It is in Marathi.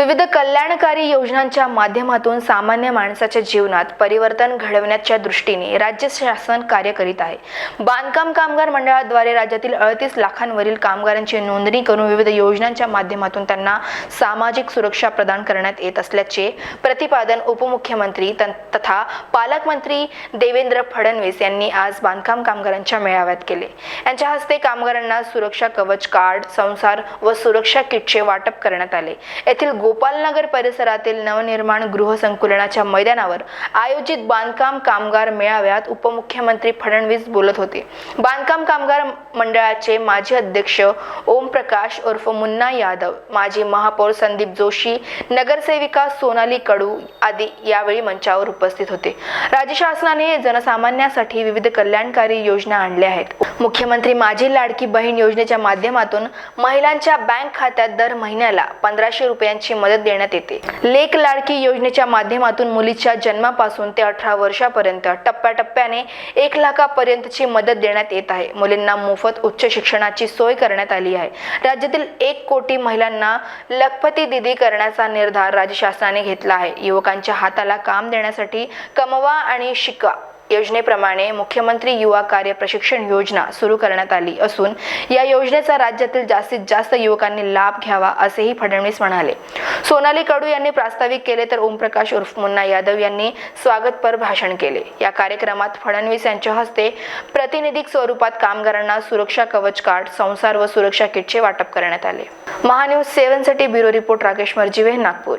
विविध कल्याणकारी योजनांच्या माध्यमातून सामान्य माणसाच्या जीवनात परिवर्तन घडवण्याच्या दृष्टीने राज्य शासन कार्य करीत आहे. बांधकाम कामगार मंडळाद्वारे राज्यातील अडतीस लाखांवरील कामगारांची नोंदणी करून विविध योजनांच्या माध्यमातून त्यांना सामाजिक सुरक्षा प्रदान करण्यात येत असल्याचे प्रतिपादन उपमुख्यमंत्री तन- तथा पालकमंत्री देवेंद्र फडणवीस यांनी आज बांधकाम कामगारांच्या मेळाव्यात केले. यांच्या हस्ते कामगारांना सुरक्षा कवच कार्ड संसार व सुरक्षा किटचे वाटप करण्यात आले. येथील गोपालनगर परिसरातील नवनिर्माण गृह संकुलनाच्या मैदानावर आयोजित बांधकाम कामगार मेळाव्यात उपमुख्यमंत्री फडणवीस बोलत होते. बांधकाम कामगार मंडळाचे माजी अध्यक्ष ओमप्रकाश उर्फ मुन्ना यादव माजी महापौर संदीप जोशी नगरसेविका सोनाली कडू आदी यावेळी मंचावर उपस्थित होते. राज्य शासनाने जनसामान्यासाठी विविध कल्याणकारी योजना आणल्या आहेत. मुख्यमंत्री माझी लाडकी बहीण योजनेच्या माध्यमातून महिलांच्या बँक खात्यात दर महिन्याला पंधराशे रुपयांची मदत देण्यात येते. लेख लाडकी योजनेच्या माध्यमातून मुलीच्या जन्मापासून ते अठरा वर्षापर्यंत टप्प्याटप्प्याने एक लाखापर्यंतची मदत देण्यात येत आहे. मुलींना मोफत उच्च शिक्षणाची सोय करण्यात आली आहे. राज्यातील एक कोटी महिलांना लखपती दिदी करण्याचा निर्धार राज्य शासनाने घेतला आहे. युवकांच्या हाताला काम देण्यासाठी कमवा आणि शिका. योजनेप्रमाणे मुख्यमंत्री युवा कार्य प्रशिक्षण योजना सुरू करण्यात आली असून या योजनेचा राज्यातील जास्तीत जास्त युवकांनी लाभ घ्यावा असेही फडणवीस म्हणाले. सोनाली कडू यांनी प्रास्ताविक केले तर ओमप्रकाश उर्फ मुन्ना यादव यांनी स्वागतपर भाषण केले. या कार्यक्रमात फडणवीस यांच्या हस्ते प्रातिनिधिक स्वरूपात कामगारांना सुरक्षा कवच कार्ड संसार व सुरक्षा किटचे वाटप करण्यात आले. महान्यूज सेव्हनसाठी ब्युरो रिपोर्ट राकेश मर्जीवे नागपूर.